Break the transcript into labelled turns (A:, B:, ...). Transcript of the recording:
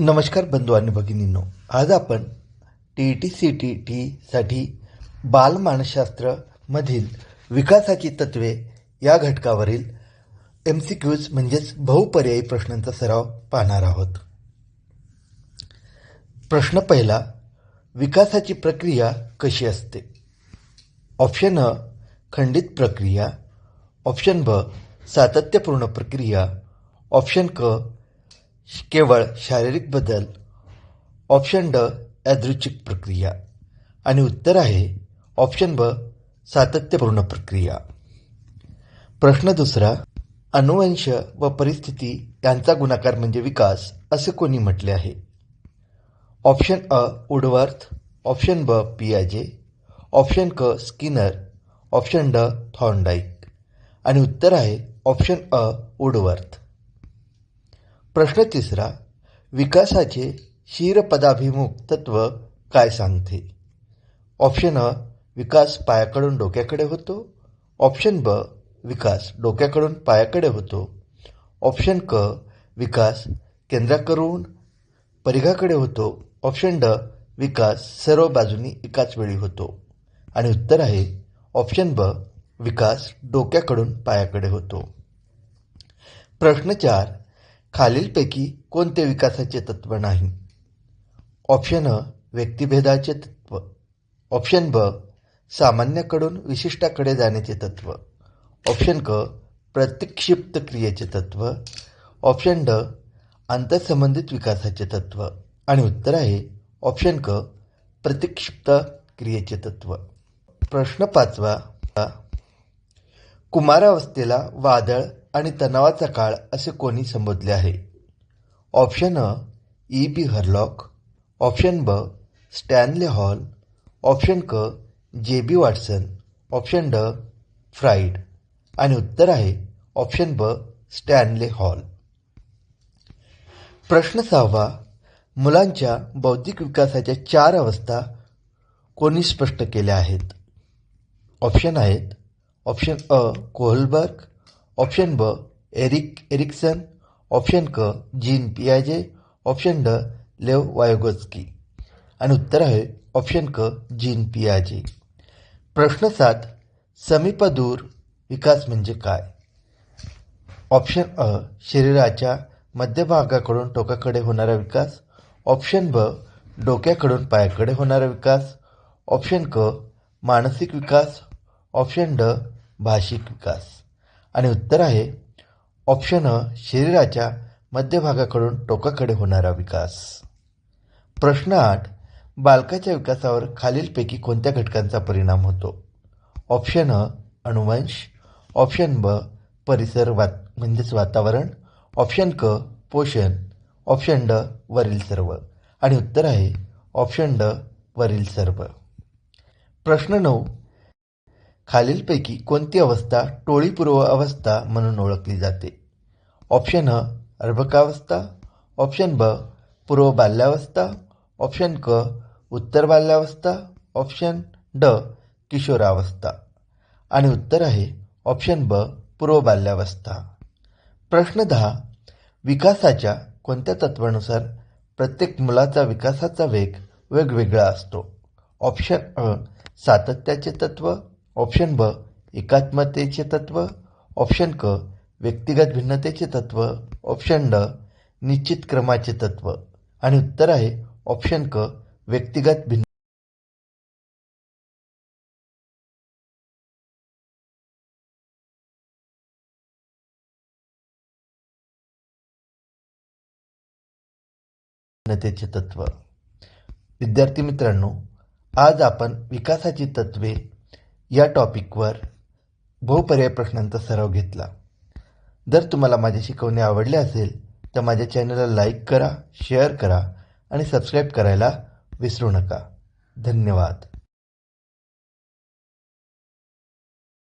A: नमस्कार बंधू आणि भगिनींनो. आज आपण T E T C T टीसाठी बालमानसशास्त्रमधील विकासाची तत्वे या घटकावरील एम सी क्यूज म्हणजेच बहुपर्यायी प्रश्नांचा सराव पाहणार आहोत. प्रश्न पहिला विकासाची प्रक्रिया कशी असते? ऑप्शन अ खंडित प्रक्रिया. ऑप्शन ब सातत्यपूर्ण प्रक्रिया. ऑप्शन क केवळ शारीरिक बदल. ऑप्शन ड यादृच्छिक प्रक्रिया. आणि उत्तर आहे ऑप्शन ब सातत्यपूर्ण प्रक्रिया. प्रश्न दुसरा अनुवंश व परिस्थिती यांचा गुणाकार म्हणजे विकास असे कोणी म्हटले आहे? ऑप्शन अ उडवर्थ ऑप्शन ब पियाजे ऑप्शन क स्किनर ऑप्शन ड थॉर्नडाईक आणि उत्तर आहे ऑप्शन अ उडवर्थ प्रश्न तिसरा विकासाचे शिरपदाभिमुख तत्व काय सांगते? ऑप्शन अ विकास पायाकडून डोक्याकडे होतो. ऑप्शन ब विकास डोक्याकडून पायाकडे होतो. ऑप्शन क विकास केंद्राकडून परिघाकडे होतो. ऑप्शन ड विकास सर्व बाजूनी एकाच वेळी होतो. आणि उत्तर आहे ऑप्शन ब विकास डोक्याकडून पायाकडे होतो. प्रश्न चार खालीलपैकी कोणते विकासाचे तत्व नाही? ऑप्शन अ व्यक्तिभेदाचे तत्व. ऑप्शन ब सामान्यकडून विशिष्टाकडे जाण्याचे तत्व. ऑप्शन क प्रतिक्षिप्त क्रियेचे तत्व. ऑप्शन ड आंतरसंबंधित विकासाचे तत्व. आणि उत्तर आहे ऑप्शन क प्रतिक्षिप्त क्रियेचे तत्व. प्रश्न पाचवा. कुमारावस्थेला वादळ आणि तणावाचा काळ असे कोणी संबोधले आहे. ऑप्शन अ ई बी हरलॉक ऑप्शन ब स्टॅनले हॉल ऑप्शन क जे बी वॉटसन ऑप्शन ड फ्राईड आणि उत्तर आहे ऑप्शन ब स्टॅनले हॉल प्रश्न सहावा मुलांच्या बौद्धिक विकासाच्या चार अवस्था कोणी स्पष्ट केल्या आहेत? ऑप्शन आहेत. ऑप्शन अ कोहलबर्ग. ऑप्शन ब एरिक एरिक्सन ऑप्शन क जीन पियाजे ऑप्शन ड लेव वायोगोस्की आणि उत्तर आहे ऑप्शन क जीन पियाजे प्रश्न सात समीपदूर विकास म्हणजे काय? ऑप्शन अ शरीराच्या मध्यभागाकडून टोकाकडे होणारा विकास. ऑप्शन ब डोक्याकडून पायाकडे होणारा विकास. ऑप्शन क मानसिक विकास. ऑप्शन ड भाषिक विकास. आणि उत्तर आहे ऑप्शन अ शरीराच्या मध्यभागाकडून टोकाकडे होणारा विकास. प्रश्न आठ बालकाच्या विकासावर खालीलपैकी कोणत्या घटकांचा परिणाम होतो? ऑप्शन अ अनुवंश ऑप्शन ब परिसर वात म्हणजेच वातावरण ऑप्शन क पोषण ऑप्शन ड वरील सर्व. आणि उत्तर आहे ऑप्शन ड वरील सर्व. प्रश्न नऊ खालीलपैकी कोणती अवस्था टोळीपूर्व अवस्था म्हणून ओळखली जाते? ऑप्शन ह अर्भकावस्था. ऑप्शन ब पूर्व बाल्यावस्था. ऑप्शन क उत्तर बाल्यावस्था. ऑप्शन ड किशोरावस्था. आणि उत्तर आहे ऑप्शन ब पूर्व बाल्यावस्था. प्रश्न दहा विकासाच्या कोणत्या तत्वानुसार प्रत्येक मुलाचा विकासाचा वेग वेगवेगळा असतो? ऑप्शन अ सातत्याचे तत्व. ऑप्शन ब एकात्मतेचे तत्व. ऑप्शन क व्यक्तिगत भिन्नतेचे तत्व. ऑप्शन ड निश्चित क्रमाचे तत्व. आणि उत्तर आहे ऑप्शन क व्यक्तिगत भिन्न भिन्नतेचे तत्व. विद्यार्थी मित्रांनो आज आपण विकासाची तत्वे या टॉपिकवर बहुपर्याय प्रश्नांचा सराव घेतला. जर तुम्हाला माझे शिकवणे आवडले असेल तर माझ्या चॅनलला लाईक करा शेअर करा आणि सबस्क्राईब करायला विसरू नका. धन्यवाद.